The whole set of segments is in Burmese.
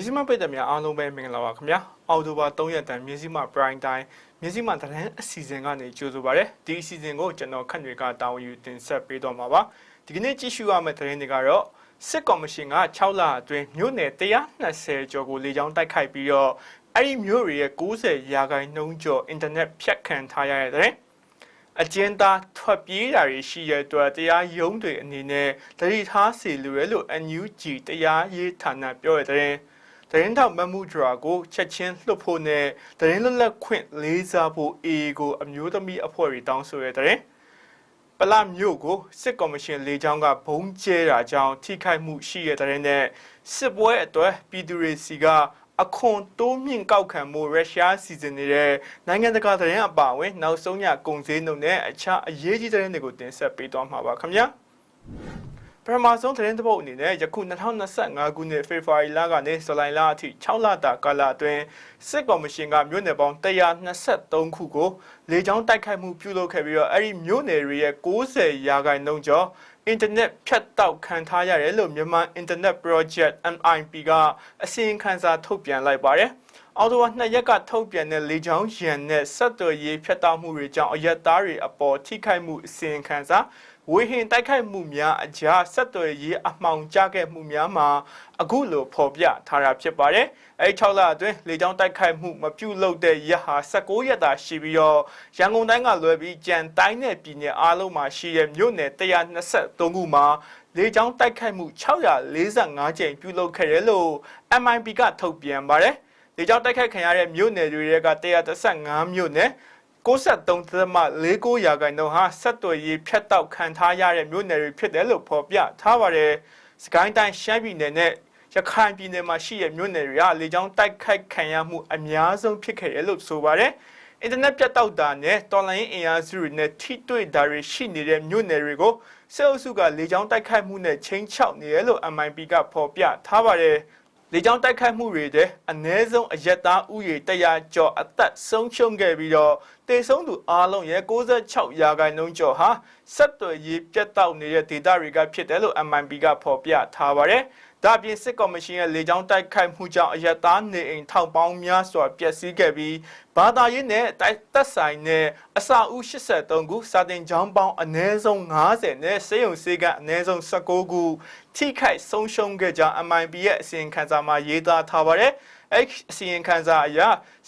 မြစည်းမပိတ်သက်များအားလုံးပဲမင်္ဂလာပါခင်ဗျာအော်တိုဘာ3ရက်တန်မြစည်းမ prime time မြစည်းမသတင်းအစီအစဉ်ကနေကြိုဆိုပါရစေဒီအစီအစဉ်ကိုကျွန်တော်ခန့်တွေကတာဝန်ယူတင်ဆက်ပေးတော့မှာပါဒီကနေ့ကြည့်ရှုရမယ့်သတင်းတွေကတော့စစ်ကော်မရှင်က6လအတွင်းမြို့နယ်120ကျော်ကိုလေကြောင်းတိုက်ခိုက်ပြီးတော့အဲ့ဒီမြို့တွေရဲ့90ရာခိုင်နှုန်းကျော်အင်တာနက်ဖြတ်ခံထားရတဲ့တဲ့အကျဉ်းသားထွက်ပြေးတာတွေရှိရတဲ့အတွက်တရားရုံးတွေအနေနဲ့တတိထားစီလိုရဲလို့ NUG တရားရေးဌာနပြောရတဲ့တ ရင်ထောက်မမှုဒရာကိုချက်ချင်းလွှတ်ဖို့နဲ့တရင်လွတ်လပ်ခွင့်လေးစားဖို့ AA ကိုအမျိုးသမီးအဖွဲ့တွေတောင်းဆိုရတဲ့ပလမြို့ကိုစစ်ကော်မရှင်လေကြောင်းကဘုံကျဲတာကြောင့်ထိခိုက်မှုရှိရတဲ့နဲ့စစ်ပွဲအတွက်ပြည်သူတွေစီကအခွန်တိုးမြင့်ကောက်ခံမှုရုရှားစီစဉ်နေတဲ့နိုင်ငံတကာသတင်းအပါအဝင် နောက်ဆုံးညကုန်စည်နှုန်းနဲ့အခြားအရေးကြီးသတင်းတွေကိုတင်ဆက်ပေးသွားမှာပါခင်ဗျာ ပထမဆုံးသတင်းတစ်ပုဒ်အနေနဲ့ယခု2025ခုနှစ်ဖေဖော်ဝါရီလကနေဇူလိုင်လအထိ6လတာကာလအတွင်းစစ်ကော်မရှင်ကမြို့နယ်ပေါင်း123ခုကိုလေကြောင်းတိုက်ခိုက်မှုပြုလုပ်ခဲ့ပြီးတော့အဲ့ဒီမြို့နယ်တွေရဲ့90ရာခိုင်နှုန်းကျော်အင်တာနက်ဖြတ်တောက်ခံထားရတယ်လို့မြန်မာ Internet Project MIP ကအစီရင်ခံစာထုတ်ပြန်လိုက်ပါတယ်။အော်တိုဝါနှစ်ရက်ကထုတ်ပြန်တဲ့လေကြောင်းရန်နဲ့ဆက်သွယ်ရေးဖြတ်တောက်မှုတွေကြောင့်အရက်သားတွေအပေါ်ထိခိုက်မှုအစီရင်ခံစာ ဝေဟင်တိုက်ခိုက်မှုများအကြားဆက်သွယ်ရေးအမှောင်ကျခဲ့မှုများမှာအခုလိုဖော်ပြထားတာဖြစ်ပါတယ်။အဲဒီ6လအတွင်းလေကြောင်းတိုက်ခိုက်မှုမပြုလုပ်တဲ့ရဟာ16ရက်သာရှိပြီးတော့ရန်ကုန်တိုင်းကလွယ်ပြီးကြံတိုင်းနယ်ပြည်နယ်အားလုံးမှာရှိတဲ့မြို့နယ်123ခုမှာလေကြောင်းတိုက်ခိုက်မှု645ကြိမ်ပြုလုပ်ခဲ့တယ်လို့ MIP ကထုတ်ပြန်ပါတယ်။လေကြောင်းတိုက်ခိုက်ခံရတဲ့မြို့နယ်တွေက135မြို့နယ် 63.49ရာခိုင်နှုန်းဟာဆက်သွယ်ရေးဖြတ်တောက်ခံထားရတဲ့မြို့နယ်တွေဖြစ်တယ်လို့ဖော်ပြထားပါတယ်။စကိုင်းတိုင်းရှမ်းပြည်နယ်နဲ့ရခိုင်ပြည်နယ်မှာရှိတဲ့မြို့နယ်တွေကလေကြောင်းတိုက်ခိုက်ခံရမှုအများဆုံးဖြစ်ခဲ့တယ်လို့ဆိုပါတယ်။အင်တာနက်ပြတ်တောက်တာနဲ့တော်လိုင်းအင်အားစုတွေနဲ့ထိတွေ့တာတွေရှိနေတဲ့မြို့နယ်တွေကိုစစ်အုပ်စုကလေကြောင်းတိုက်ခိုက်မှုနဲ့ချင်းချောက်နေတယ်လို့ MIP ကဖော်ပြထားပါတယ်။လေကြောင်းတိုက်ခိုက်မှုတွေတဲ့အ ਨੇ ဆုံးအရက်သားဥယေ100ကျော်အသက်ဆုံးရှုံးခဲ့ပြီးတော့ တေဆုံးသူအလုံးရဲ့66ရာခိုင်နှုန်းကျော်ဟာဆက်သွယ်ရေးပြတ်တောက်နေတဲ့ဒေသတွေကဖြစ်တယ်လို့ MIB ကဖော်ပြထားပါတယ်။ဒါပြင်စစ်ကော်မရှင်ရဲ့လေကြောင်းတိုက်ခိုက်မှုကြောင့်အယက်သားနေအိမ်ထောင်ပေါင်းများစွာပျက်စီးခဲ့ပြီးဘာသာရေးနဲ့တက်ဆိုင်နဲ့အစာဦး83ခုစာတင်ကျောင်းပေါင်းအနည်းဆုံး90နဲ့စေယုံစေကအနည်းဆုံး19ခုထိခိုက်ဆုံးရှုံးခဲ့ကြောင်း MIB ရဲ့အစီရင်ခံစာမှာရေးသားထားပါတယ် အဲ့အစီရင်ခံစာအရ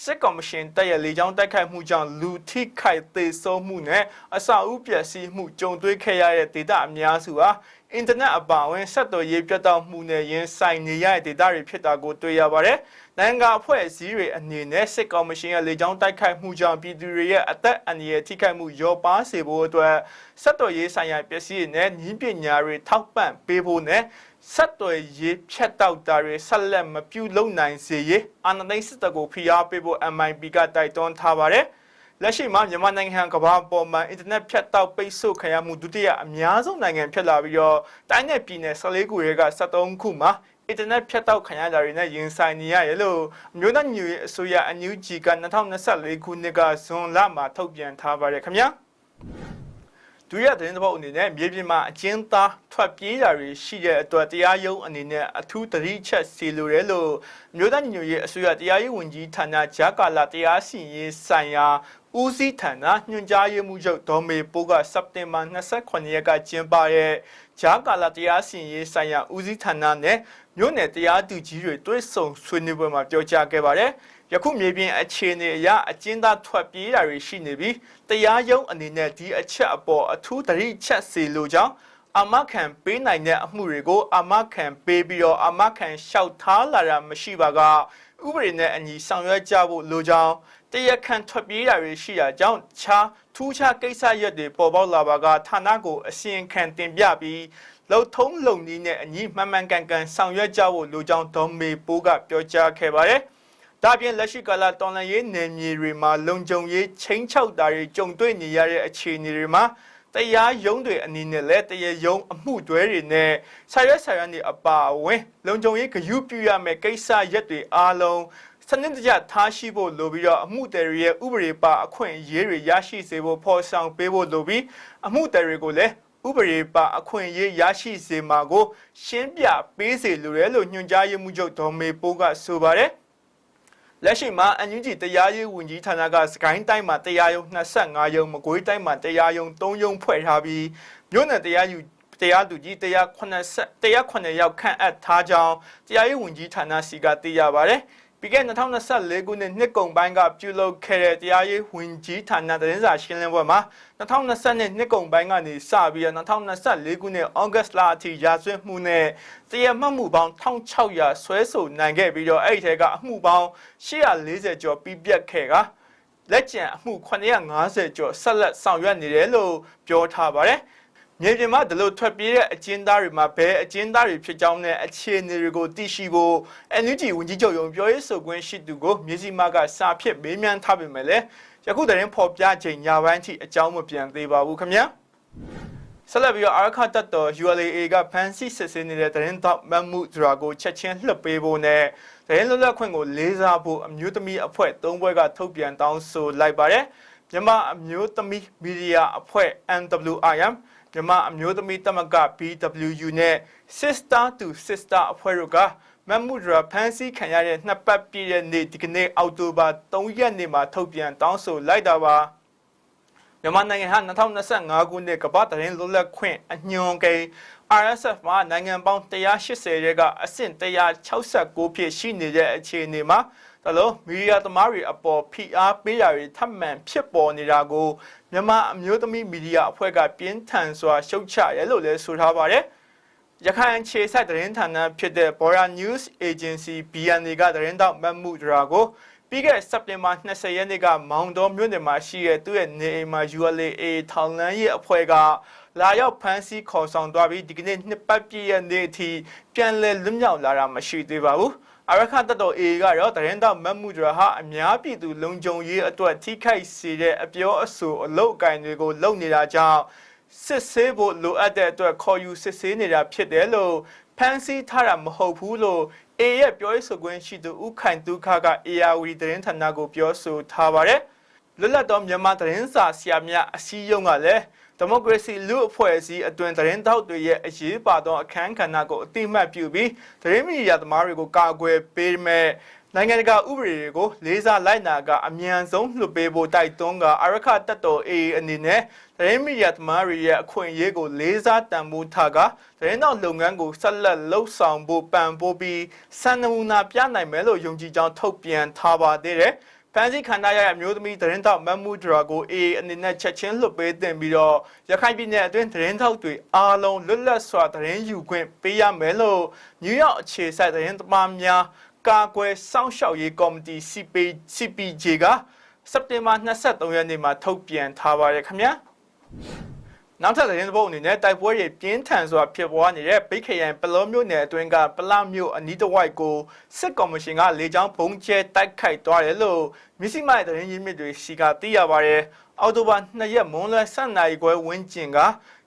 စစ်ကော်မရှင်တပ်ရဲ့လေကြောင်းတိုက်ခိုက်မှုကြောင့်လူထိခိုက်သေဆုံးမှုနဲ့အစာအုပ်ပျက်စီးမှုကြုံတွေ့ခဲ့ရတဲ့ဒေသအများစုဟာအင်တာနက်အပါအဝင်ဆက်သွယ်ရေးပြတ်တောက်မှုနဲ့ရင်ဆိုင်နေရတဲ့ဒေသတွေဖြစ်တာကိုတွေ့ရပါတယ်။နိုင်ငံအဖွဲ့အစည်းတွေအနေနဲ့စစ်ကောင်မရှင်ရဲ့လေကြောင်းတိုက်ခိုက်မှုကြောင့်ပြည်သူတွေရဲ့အသက်အန္တရာယ်ထိခိုက်မှုရောပါစေဖို့အတွက်ဆက်သွယ်ရေးဆိုင်ရာပစ္စည်းတွေနဲ့နည်းပညာတွေထောက်ပံ့ပေးဖို့နဲ့ ဆက်သွယ်ရေးဖြတ်တောက်တာတွေဆက်လက်မပြုလုပ်နိုင်စေရေးအာဏာသိမ်းစစ်တပ်ကိုဖိအားပေးဖို့ MIP ကတိုက်တွန်းထားပါတယ်။လက်ရှိမှာမြန်မာနိုင်ငံကမ္ဘာပေါ်မှာအင်တာနက်ဖြတ်တောက်ပိတ်ဆို့ခံရမှုဒုတိယအများဆုံးနိုင်ငံဖြစ်လာပြီးတော့တိုင်းနယ်ပြည်နယ်14ခုတွေက73ခုမှာအင်တာနက်ဖြတ်တောက်ခံရတာတွေနဲ့ရင်ဆိုင်နေရတယ်လို့မြို့သားညူရဲ့အစိုးရအန်ယူဂျီက2024ခုနှစ်ကဇွန်လမှာထုတ်ပြန်ထားပါတယ်ခင်ဗျာ ဒုရသတင်းတစ်ပုဒ်အနေနဲ့မြေပြင်မှာအကျဉ်းသားထွက်ပြေးတာတွေရှိတဲ့အတွက်တရားရုံးအနေနဲ့အထူးသတိချက်စီလိုတယ်လို့မြို့သားညွရဲ့အစိုးရတရားရေးဝန်ကြီးဌာနဂျာကာလာတရားစီရင်ဆိုင်ရာ ဦးစီးဌာနညွှန်ကြားရေးမှူးချုပ်ဒေါ်မေပိုးကစက်တင်ဘာ28ရက်ကကျင်းပတဲ့ဂျာကာလာတရားစီရင်ရေးဆိုင်ရာဦးစီးဌာနနဲ့မြို့နယ်တရားသူကြီးတွေတွဲဆုံဆွေးနွေးပွဲမှာပြောကြားခဲ့ပါတယ်။ယခုမြေပြင်အခြေအနေအရအကျဉ်းသားထွက်ပြေးတာတွေရှိနေပြီးတရားရုံးအနေနဲ့ဒီအချက်အပေါ်အထူးသတိချက်စီလိုကြောင်းအမခံပေးနိုင်တဲ့အမှုတွေကိုအမခံပေးပြီးတော့အမခံလျှောက်ထားလာတာမရှိပါက ဥပဒေနဲ့အညီဆောင်ရွက်ကြဖို့လိုကြောင်းတရခန့်ထွက်ပြေးတာတွေရှိတာကြောင့်ခြားထူးခြားကိစ္စရပ်တွေပေါ်ပေါက်လာပါကဌာနကိုအစီရင်ခံတင်ပြပြီးလုံထုံးလုံနည်းနဲ့အညီမှန်မှန်ကန်ကန်ဆောင်ရွက်ကြဖို့လိုကြောင်းဒေါ်မေပိုးကပြောကြားခဲ့ပါတယ်။ဒါပြင်လက်ရှိကာလတော်လန်ရေးနယ်မြေတွေမှာလုံခြုံရေးချင်းချောက်တာတွေကြုံတွေ့နေရတဲ့အခြေအနေတွေမှာ တရားရုံးတွေအနေနဲ့လည်းတရားရုံးအမှုတွဲတွေနဲ့ဆာရွက်ဆာရွက်တွေအပါအဝင်လုံခြုံရေးဂရုပြုရမယ့်ကိစ္စရပ်တွေအားလုံးစနစ်တကျထားရှိဖို့လိုပြီးတော့အမှုတယ်ရဲ့ဥပဒေပါအခွင့်အရေးတွေရရှိစေဖို့ဖော်ဆောင်ပေးဖို့လိုပြီးအမှုတယ်တွေကိုလည်းဥပဒေပါအခွင့်အရေးရရှိစေမှာကို ရှင်းပြပေးစေလိုတယ်လို့ညွှန်ကြားရေးမှူးချုပ်ဒေါ်မေပိုးကဆိုပါတယ် လက်ရှိမှာအန်ယူဂျီတရားရေးဝန်ကြီးဌာနကစကိုင်းတိုင်းမှာတရားရုံး25ရုံးမကွေးတိုင်းမှာတရားရုံး3ရုံးဖွဲ့ထားပြီးမြို့နယ်တရားယူတရားသူကြီးတရား80တရား9ယောက်ခန့်အပ်ထားကြောင်းတရားရေးဝန်ကြီးဌာနစီကသိရပါတယ်။ ပြီးခဲ့2024ခုနှစ်နှစ်ကုန်ပိုင်းကပြုလုပ်ခဲ့တဲ့တရားရေးဝန်ကြီးဌာနသတင်းစာရှင်းလင်းပွဲမှာ2020နှစ်ကုန်ပိုင်းကနေစပြီး2024ခုနှစ်ဩဂတ်လအထိရာဇဝတ်မှုနဲ့တရားမှတ်မှုပေါင်း1600ဆွဲဆိုနိုင်ခဲ့ပြီးတော့အဲ့ဒီထဲကအမှုပေါင်း840ကျော်ပြီးပြတ်ခဲ့ကလက်ကျန်အမှု950ကျော်ဆက်လက်ဆောင်ရွက်နေတယ်လို့ပြောထားပါတယ်။ မြေပြင်မှာဒီလိုထွက်ပြေးတဲ့အကျဉ်းသားတွေမှာဘယ်အကျဉ်းသားတွေဖြစ်ကြောင်းနဲ့အခြေအနေတွေကိုသိရှိဖို့ NUG ဝန်ကြီးချုပ်ရုံပြောရေးဆိုခွင့်ရှိသူကိုမြေစီမာကစာဖြစ်မေးမြန်းထားပေမဲ့လည်းယခုတရင်ဖော်ပြချိန်ညပိုင်းထိအကြောင်းမပြန်သေးပါဘူးခင်ဗျာဆက်လက်ပြီးတော့အာခတ်တော် ULA ကဖန်စီစစ်စင်းနေတဲ့တရင်တော့မမှုဒရာကိုချက်ချင်းလှုပ်ပေးဖို့နဲ့တရင်လွတ်လပ်ခွင့်ကိုလေးစားဖို့အမျိုးသမီးအဖွဲ့၃ဘွဲကထုတ်ပြန်တောင်းဆိုလိုက်ပါတယ်မြန်မာအမျိုးသမီးမီဒီယာအဖွဲ့ MWIM မြန်မာအမျိုးသမီးတမက BWU နဲ့ Sister to Sister အဖွဲ့တို့ကမမှုဒရာဖန်စီခံရတဲ့နှစ်ပတ်ပြည့်တဲ့နေ့ဒီကနေ့အောက်တိုဘာ3ရက်နေ့မှာထုတ်ပြန်တောင်းဆိုလိုက်တာပါမြန်မာနိုင်ငံဟာ2025ခုနှစ်ကမ္ဘာတရင်လွတ်လပ်ခွင့်အညွန်ကိန်း RSF မှာနိုင်ငံပေါင်း180ရဲကအဆင့်169ဖြစ်ရှိနေတဲ့အခြေအနေမှာ ဒါလို့မီဒီယာသမားတွေအပေါ်ဖိအားပေးတာတွေထပ်မံဖြစ်ပေါ်နေတာကိုမြန်မာအမျိုးသမီးမီဒီယာအဖွဲ့ကပြင်းထန်စွာရှုတ်ချရဲလို့လည်းဆိုထားပါတယ်။ရခိုင်ခြေဆက်သတင်းဌာနဖြစ်တဲ့ Bora News Agency BNA ကသတင်းတောက်မှတ်မှုဒရာကိုပြီးခဲ့စက်တင်ဘာ20ရက်နေ့ကမောင်တော်မြို့နယ်မှာရှိတဲ့သူ့ရဲ့နေအိမ်မှာ ULA ထောင်လန်းရဲ့အဖွဲ့ကလာရောက်ဖမ်းဆီးခေါ်ဆောင်သွားပြီးဒီကနေ့နှစ်ပတ်ပြည့်ရဲ့နေ့အထိပြန်လည်လွတ်မြောက်လာတာမရှိသေးပါဘူး။ အရခတ်တော် A ကတော့တရင်တော့မတ်မှုဒရဟာအများပြည်သူလုံခြုံရေးအတွက်ထိခိုက်စေတဲ့အပြောအဆိုအလုတ်အကင်တွေကိုလုပ်နေတာကြောင့်စစ်ဆေးဖို့လိုအပ်တဲ့အတွက်ခေါ်ယူစစ်ဆေးနေတာဖြစ်တယ်လို့ဖန်ဆီးထားတာမဟုတ်ဘူးလို့ A ရဲ့ပြောရေးဆိုခွင့်ရှိသူဥခိုင်ဒုက္ခက ARD သတင်းဌာနကိုပြောဆိုထားပါတယ်လွတ်လပ်သောမြန်မာသတင်းစာဆရာများအစည်းအရုံးကလည်း ဒီမိုကရေစီလူအဖွဲ့အစည်းအတွင်သတင်းတောက်တွေရဲ့အရေးပါသောအခမ်းကဏ္ဍကိုအတိမတ်ပြုပြီးသတင်းမီဒီယာသမားတွေကိုကာကွယ်ပေးမဲ့နိုင်ငံတကာဥပဒေတွေကိုလေးစားလိုက်နာကအမြန်ဆုံးလွှတ်ပေးဖို့တိုက်တွန်းကအရခတက်တော် AA အနေနဲ့သတင်းမီဒီယာသမားတွေရဲ့အခွင့်အရေးကိုလေးစားတန်ဖိုးထားကသတင်းတော်လုပ်ငန်းကိုဆက်လက်လှုပ်ဆောင်ဖို့ပံ့ပိုးပြီးစံနမူနာပြနိုင်မယ်လို့ယုံကြည်ကြောင်းထုတ်ပြန်ထားပါသေးတယ်။ ဖန်စီခန္ဓာရရဲ့အမျိုးသမီးသတင်းတောက်မတ်မှုဒရာကိုအေအနေနဲ့ချက်ချင်းလွတ်ပေးတင်ပြီးတော့ရခိုင်ပြည်နယ်အတွင်းသတင်းတောက်တွေအားလုံးလွတ်လပ်စွာသတင်းယူခွင့်ပေးရမယ်လို့နယူးယောက်အခြေစိုက်သတင်းသမားများကာကွယ်စောင့်ရှောက်ရေးကော်မတီ CP CPJ ကစက်တင်ဘာ23ရက်နေ့မှာထုတ်ပြန်ထားပါတယ်ခင်ဗျာ နောက်ထပ်သတင်းသဘောအနေနဲ့တိုက်ပွဲတွေပြင်းထန်စွာဖြစ်ပွားနေတဲ့ဗိတ်ခရိုင်ပလောမြို့နယ်အတွင်းကပလမြို့အနီးတစ်ဝိုက်ကိုစစ်ကော်မရှင်ကလေကြောင်းဘုံကျဲတိုက်ခိုက်သွားတယ်လို့မြစီမိုင်သတင်းရင်းမြစ်တွေစီကသိရပါတယ်။အော်တိုဘာ2ရက်မွန်းလွဲ7နာရီခွဲဝန်းကျင်က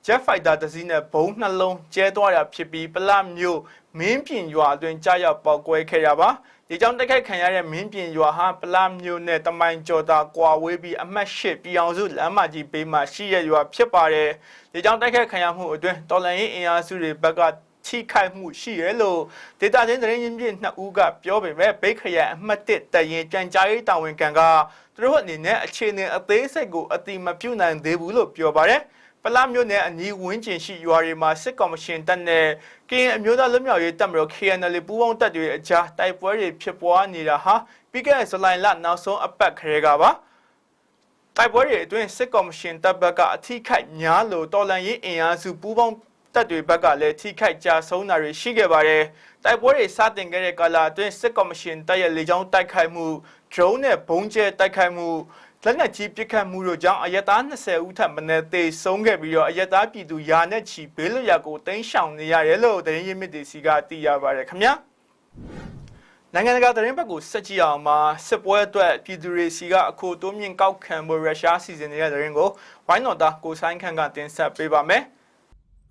Jet Fighter တစ်စီးနဲ့ဘုံနှလုံးကျဲသွားတာဖြစ်ပြီးပလမြို့မင်းပြင်ရွာအတွင်းကြားရောက်ပေါက်ကွဲခဲ့ရပါ။ ဒီကြောင့်တိုက်ခိုက်ခံရတဲ့မင်းပြင်ရွာဟာပလာမျိုးနဲ့တမိုင်ကျော်တာကွာဝေးပြီးအမှတ်၈ပြည်အောင်စုလမ်းမကြီးဘေးမှာရှိရရွာဖြစ်ပါတယ်။ဒီကြောင့်တိုက်ခိုက်ခံရမှုအတွင်းတော်လန်ရေးအင်အားစုတွေဘက်ကထိခိုက်မှုရှိရလို့ဒေတာချင်းသတင်းရင်းမြစ်နှစ်ဦးကပြောပေမဲ့ဘိတ်ခရအမှတ်၁တရင်ကြံကြားရေးတာဝန်ခံကသူတို့အနေနဲ့အခြေအနေအသေးစိတ်ကိုအတိမပြုနိုင်သေးဘူးလို့ပြောပါတယ်။ ပလမြို့နယ်အနီးဝန်းကျင်ရှိရွာတွေမှာစစ်ကောင်မရှင်တပ်နဲ့ကရင်အမျိုးသားလွတ်မြောက်ရေးတပ်မတော် KNL ပူးပေါင်းတပ်တွေအကြားတိုက်ပွဲတွေဖြစ်ပွားနေတာဟာပြီးခဲ့တဲ့ဇူလိုင်လနောက်ဆုံးအပတ်ခရဲကပါတိုက်ပွဲတွေအတွင်းစစ်ကောင်မရှင်တပ်ဘက်ကအထိခိုက်များလို့တော်လန်ရေးအင်အားစုပူးပေါင်းတပ်တွေဘက်ကလည်းထိခိုက်ကြဆုံးတာတွေရှိခဲ့ပါတယ်တိုက်ပွဲတွေစတင်ခဲ့တဲ့ကာလအတွင်းစစ်ကောင်မရှင်တပ်ရဲ့လေကြောင်းတိုက်ခိုက်မှု drone နဲ့ဘုံကျဲတိုက်ခိုက်မှု လက်နက်ကြီးပစ်ခတ်မှုတို့ကြောင့်အရက်သား20ဦးထပ်မံသေဆုံးခဲ့ပြီးတော့အရက်သားပြည်သူယာနဲ့ချီဘေးလွတ်ရာကိုတင်းရှောင်နေရတယ်လို့သတင်းရင်းမြစ်တွေစီကသိရပါတယ်ခင်ဗျာနိုင်ငံတကာသတင်းဘက်ကိုဆက်ကြည့်အောင်မှာစစ်ပွဲအတွက်ပြည်သူတွေစီကအခုတိုးမြင့်ကောက်ခံဖို့ရုရှားစီစဉ်နေတဲ့သတင်းကိုဝိုင်းတော်သားကိုဆိုင်ခန့်ကတင်ဆက်ပေးပါမယ်။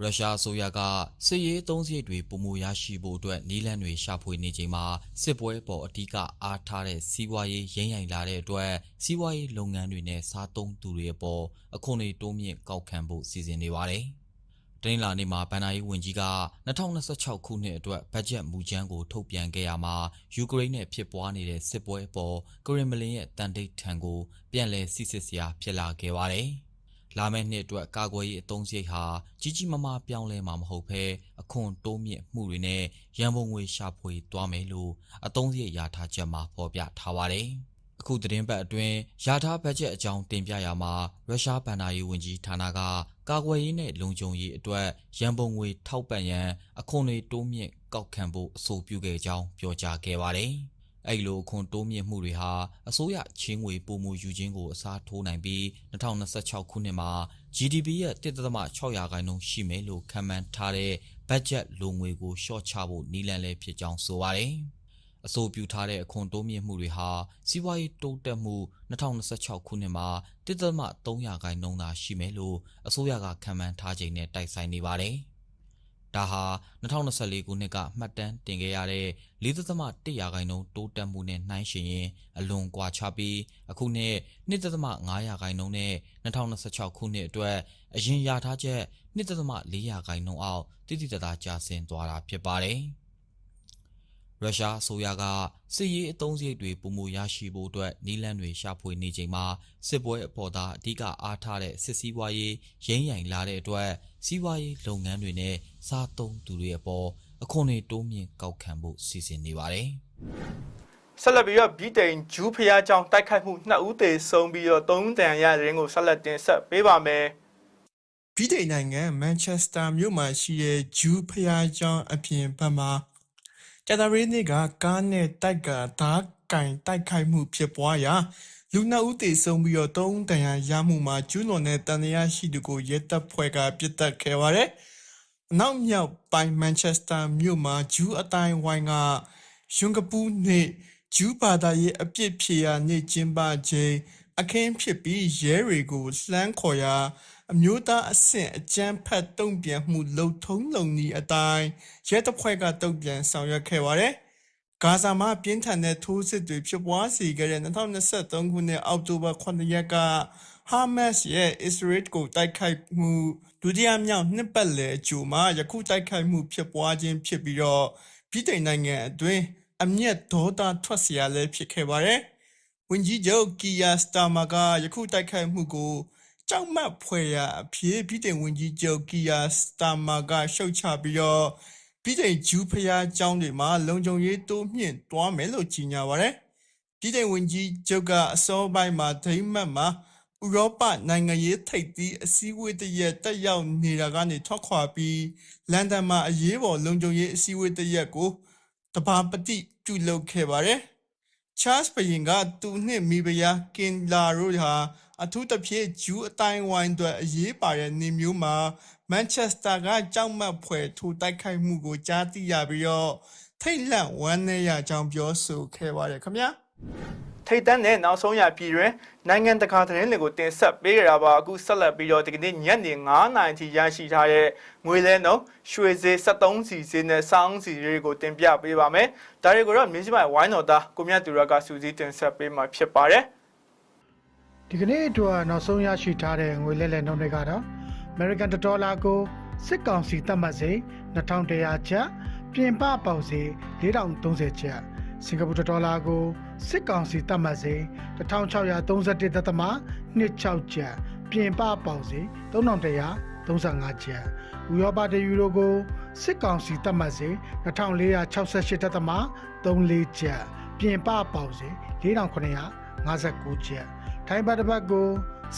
ရုရှားအစိုးရကစစ်ရေးအုံးစရိတ်တွေပုံမရရှိဖို့အတွက်နီးလန်းတွေရှာဖွေနေချိန်မှာစစ်ပွဲပေါ်အ धिक အားထားတဲ့စီးပွားရေးရင်းရိုင်လာတဲ့အတွက်စီးပွားရေးလုပ်ငန်းတွေနဲ့စားသုံးသူတွေအပေါ်အခွန်တွေတိုးမြင့်ကောက်ခံဖို့စီစဉ်နေပါတယ်။တနင်္လာနေ့မှာဗန်နာယီဝန်ကြီးက2026ခုနှစ်အတွက်ဘတ်ဂျက်မူကြမ်းကိုထုတ်ပြန်ခဲ့ရမှာယူကရိန်းနဲ့ဖြစ်ပွားနေတဲ့စစ်ပွဲအပေါ်ကရင်မလင်ရဲ့တန်တိတ်ထံကိုပြန်လည်စစ်စစ်စရာဖြစ်လာခဲ့ပါတယ်။ လာမယ့်နှစ်အတွက်ကာကွယ်ရေးအသုံးစရိတ်ဟာကြီးကြီးမားမားပြောင်းလဲမှာမဟုတ်ဘဲအခွန်တိုးမြင့်မှုတွေနဲ့ရန်ပုံငွေရှာဖွေသွားမယ်လို့အသုံးစရိတ်ရထားချက်မှာဖော်ပြထားပါတယ်။အခုသတင်းပတ်အတွင်းယာထားဘတ်ဂျက်အကြောင်းတင်ပြရမှာရုရှားဗန်နာရေးဝန်ကြီးဌာနကကာကွယ်ရေးနဲ့လုံခြုံရေးအတွက်ရန်ပုံငွေထောက်ပံ့ရန်အခွန်တွေတိုးမြင့်ကောက်ခံဖို့အဆိုပြုခဲ့ကြောင်းပြောကြားခဲ့ပါတယ်။ အဲ့လိုအခွန်တိုးမြင့်မှုတွေဟာအစိုးရချင်းငွေပုံမူယူခြင်းကိုအစားထိုးနိုင်ပြီး2026ခုနှစ်မှာ GDP ရဲ့1.6ရာခိုင်နှုန်းရှိမယ်လို့ခန့်မှန်းထားတဲ့ဘတ်ဂျက်လိုငွေကိုလျှော့ချဖို့နည်းလမ်းလည်းဖြစ်ကြောင်းဆိုပါတယ်။အဆိုပြုထားတဲ့အခွန်တိုးမြင့်မှုတွေဟာစီးပွားရေးတိုးတက်မှု2026ခုနှစ်မှာ1.3ရာခိုင်နှုန်းသာရှိမယ်လို့အစိုးရကခန့်မှန်းထားချိန်နဲ့တိုက်ဆိုင်နေပါတယ်။ ဒါဟာ2024ခုနှစ်ကမှတ်တမ်းတင်ခဲ့ရတဲ့4.1ရာခိုင်နှုန်းတိုးတက်မှုနဲ့နှိုင်းယှဉ်ရင်အလွန်ကွာခြားပြီးအခုနှစ်2.5ရာခိုင်နှုန်းနဲ့2026ခုနှစ်အတွက်အရင်ရထားချက်2.4ရာခိုင်နှုန်းအောက်တိတိတသားကျဆင်းသွားတာဖြစ်ပါတယ်။ ရုရှားအစိုးရကစစ်ရေးအသုံးစရိတ်တွေပုံမရရှိဖို့အတွက်နီလန်းတွေရှာဖွေနေချိန်မှာစစ်ပွဲအပေါ်သားအဓိကအားထားတဲ့စစ်စည်းဝါးရေးရင်းရိုင်လာတဲ့အတွက်စီးပွားရေးလုပ်ငန်းတွေနဲ့စားသုံးသူတွေအပေါ်အခွန်တွေတိုးမြင့်ကောက်ခံဖို့စီစဉ်နေပါတယ်။ဆက်လက်ပြီးတော့ဗြိတိန်ဂျူးဖျားကြောင်တိုက်ခိုက်မှုနှစ်ဦးသေဆုံးပြီးတော့သုံးတန်ရတဲ့ရင်ကိုဆက်လက်တင်ဆက်ပေးပါမယ်ဗြိတိန်နိုင်ငံမန်ချက်စတာမြို့မှာရှိတဲ့ဂျူးဖျားကျောင်းအပြင်ဘက်မှာ ကျတာရီနေ့ကကားနဲ့တိုက်ကဓာတ်ကင်တိုက်ခိုက်မှုဖြစ်ပွားရာလူနှစ်ဦးသေဆုံးပြီးတော့သုံးတန်ရာရမှုမှာကျူးလွန်တဲ့တန်တရားရှိသူကိုရဲတပ်ဖွဲ့ကပြစ်တက်ခဲ့ပါတယ်။အနောက်မြောက်ပိုင်းမန်ချက်စတာမြို့မှာဂျူးအတိုင်းဝိုင်းကယွန်ကပူးနေ့ဂျူးဘာသာရေးအပြစ်ဖြေရာနေ့ကျင်းပခြင်း အခင်းဖြစ်ပြီးရဲတွေကိုလှမ်းခေါ်ရာအမျိုးသားအဆင့်အကြမ်းဖက်တုံ့ပြန်မှုလုံထုံးလုံနီအတိုင်းရဲတပ်ဖွဲ့ကတုံ့ပြန်ဆောင်ရွက်ခဲ့ပါတယ်ဂါဇာမှာပြင်းထန်တဲ့ထိုးစစ်တွေဖြစ်ပွားစေခဲ့တဲ့2023ခုနှစ်အောက်တိုဘာ9ရက်ကဟာမတ်စ်ရဲ့အစ္စရေးကိုတိုက်ခိုက်မှုဒုတိယမြောက်နှစ်ပတ်လည်အကြိုမှာယခုတိုက်ခိုက်မှုဖြစ်ပွားခြင်းဖြစ်ပြီးတော့ပြည်ထိုင်နိုင်ငံအတွင်းအမျက်ဒေါသထွက်စရာလည်းဖြစ်ခဲ့ပါတယ်။ ဝင်ကြီးချုပ်ကီယာစတာမာကယခုတိုက်ခိုက်မှုကိုကြောက်မက်ဖွယ်ရာအဖြစ်ပြည်ထိုင်ဝင်ကြီးချုပ်ကီယာစတာမာကရှုတ်ချပြီးတော့ပြည်ထိုင်ဂျူးဖျားကျောင်းတွေမှာလုံခြုံရေးတိုးမြင့်သွားမယ်လို့ကြေညာပါတယ်။ပြည်ထိုင်ဝင်ကြီးချုပ်ကအစောပိုင်းမှာဒိမတ်မှာဥရောပနိုင်ငံရေးထိပ်သီးအစည်းအဝေးတရက်တက်ရောက်နေတာကနေထွက်ခွာပြီးလန်ဒန်မှာအရေးပေါ်လုံခြုံရေးအစည်းအဝေးတရက်ကိုတဘာပတိပြုလုပ်ခဲ့ပါတယ်။ Charles ဘရင်ကသူနှင့်မိဖုရားကင်လာတို့ဟာအထူးသဖြင့်ဂျူးအတိုင်းဝိုင်းအတွက်အရေးပါတဲ့နေမျိုးမှာမန်ချက်စတာကကြောက်မက်ဖွယ်ထိုတိုက်ခိုက်မှုကိုကြားသိရပြီးတော့ထိတ်လန့်ဝမ်းနည်းရကြောင်းပြောဆိုခဲ့ပါတယ်ခင်ဗျာ ထိတ်တန်းတဲ့နောက်ဆုံးရပြည်တွင်နိုင်ငံတကာသတင်းတွေကိုတင်ဆက်ပေးကြတာပါအခုဆက်လက်ပြီးတော့ဒီကနေ့ညနေ9:00နာရီထိရရှိထားတဲ့ငွေလဲနှုန်းရွှေဈေး73စီဈေးနဲ့စောင်းစီတွေကိုတင်ပြပေးပါမယ်ဒါတွေကိုတော့မြင်းစမိုင်ဝိုင်းတော်သားကိုမြတ်သူရကစူးစီးတင်ဆက်ပေးမှာဖြစ်ပါတယ်ဒီကနေ့အတွက်နောက်ဆုံးရရှိထားတဲ့ငွေလဲလှယ်နှုန်းတွေကတော့ American ဒေါ်လာကိုစစ်ကောင်စီသတ်မှတ်စေ2100ကျပ်ပြင်ပပေါက်စေ4030ကျပ် စင်ကာပူဒေါ်လာကိုစစ်ကောင်စီသတ်မှတ်စေ1631.26ကျပ်ပြင်ပပေါက်စေ3135ကျပ်ဥရောပတယူရိုကိုစစ်ကောင်စီသတ်မှတ်စေ2468.34ကျပ်ပြင်ပပေါက်စေ4959ကျပ်ထိုင်းဘတ်တစ်ပတ်ကို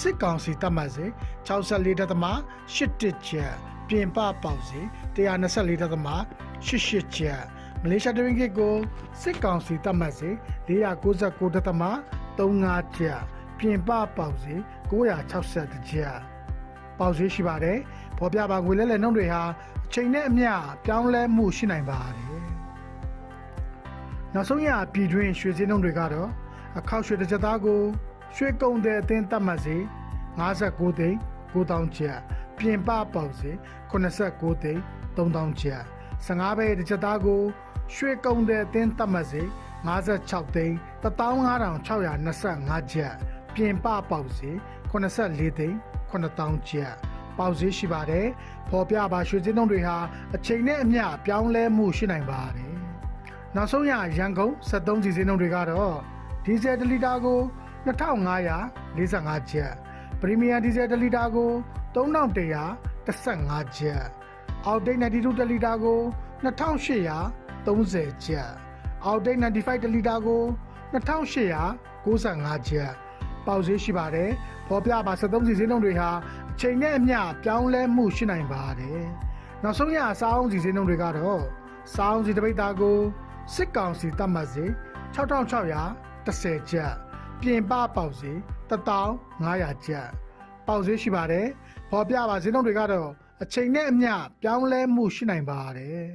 စစ်ကောင်စီတတ်မှတ်စေ64.81ကျပ်ပြင်ပပေါက်စေ124.88ကျပ် မလေးရှားတရင်ကစ်ကိုစစ်ကောင်စီတတ်မှတ်စေ499.35ကျပ်ပြင်ပပေါက်စေ960ကျပ်ပေါက်ဈေးရှိပါတယ်ပေါ်ပြပါငွေလဲလဲနှုန်းတွေဟာအချိန်နဲ့အမျှပြောင်းလဲမှုရှိနိုင်ပါတယ်နောက်ဆုံးရပြည်တွင်းရွှေစည်းနှုန်းတွေကတော့အခောက်ရွှေတစ်ကြက်သားကိုရွှေကုံတဲ့အသင်းတတ်မှတ်စေ59သိန်း9000ကျပ်ပြင်ပပေါက်စေ89သိန်း3000ကျပ် 15ဘဲတစ်ချက်သားကို ရွှေကုံတဲ့အသင်းတတ်မှတ်စေ56သိန်း15625ကျပ်ပြင်ပပေါက်စေ84သိန်း9000ကျပ်ပေါက်ဈေးရှိပါတယ်ဖော်ပြပါရွှေစင်းလုံးတွေဟာအချိန်နဲ့အမျှပြောင်းလဲမှုရှိနိုင်ပါတယ်နောက်ဆုံးရရန်ကုန်73စီစင်းလုံးတွေကတော့ဒီဇယ်1လီတာကို2545ကျပ်ပရီမီယံဒီဇယ်1လီတာကို3115ကျပ် အောက်တိတ်92တလီတာကို2830ကျပ်အောက်တိတ်95တလီတာကို2895ကျပ်ပေါက်ဈေးရှိပါတယ်ပေါ်ပြပါ73စီစင်းလုံးတွေဟာအချိန်နဲ့အမျှပြောင်းလဲမှုရှိနိုင်ပါတယ်နောက်ဆုံးရအစားအောင်စီစင်းလုံးတွေကတော့စားအောင်စီတစ်ပိတ်သားကိုစစ်ကောင်စီတတ်မှတ်စေ6610ကျပ်ပြင်ပပေါက်စီ1500ကျပ်ပေါက်ဈေးရှိပါတယ်ပေါ်ပြပါစင်းလုံးတွေကတော့ အချိန်နဲ့အမျှပြောင်းလဲမှုရှိနိုင်ပါတယ်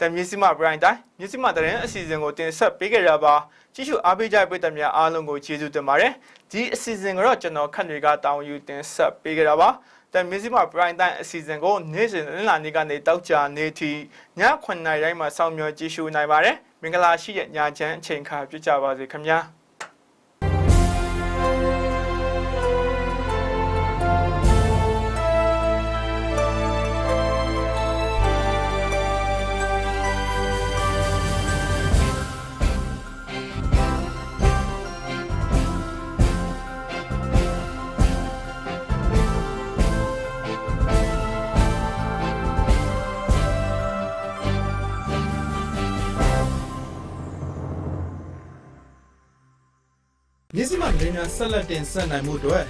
တမြစီမဘရိုင်တိုင်းမြစီမတရင်အစီအစဉ်ကိုတင်ဆက်ပေးကြရပါကြည့်ရှုအားပေးကြတဲ့ပရိသတ်များအားလုံးကိုကျေးဇူးတင်ပါတယ်ဒီအစီအစဉ်ကတော့ကျွန်တော်ခန့်တွေကတောင်းယူတင်ဆက်ပေးကြတာပါတမြစီမဘရိုင်တိုင်းအစီအစဉ်ကိုနေ့စဉ်လလာနေ့ကနေတောက်ကြနေ့ထိည9:00နာရီတိုင်းမှာစောင့်မျှော်ကြည့်ရှုနိုင်ပါတယ်မင်္ဂလာရှိတဲ့ညချမ်းအချိန်ခါပြကြပါစေခင်ဗျာ။ သတင်းများဆက်လက်တင်ဆက်နိုင်မှုအတွက်